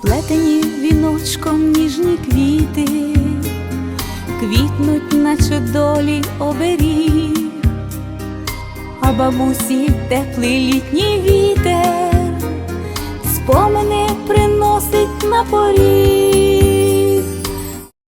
Сплетені віночком ніжні квіти, квітнуть, наче долі оберіг, а бабусі теплий літній вітер, спомини приносить на поріг.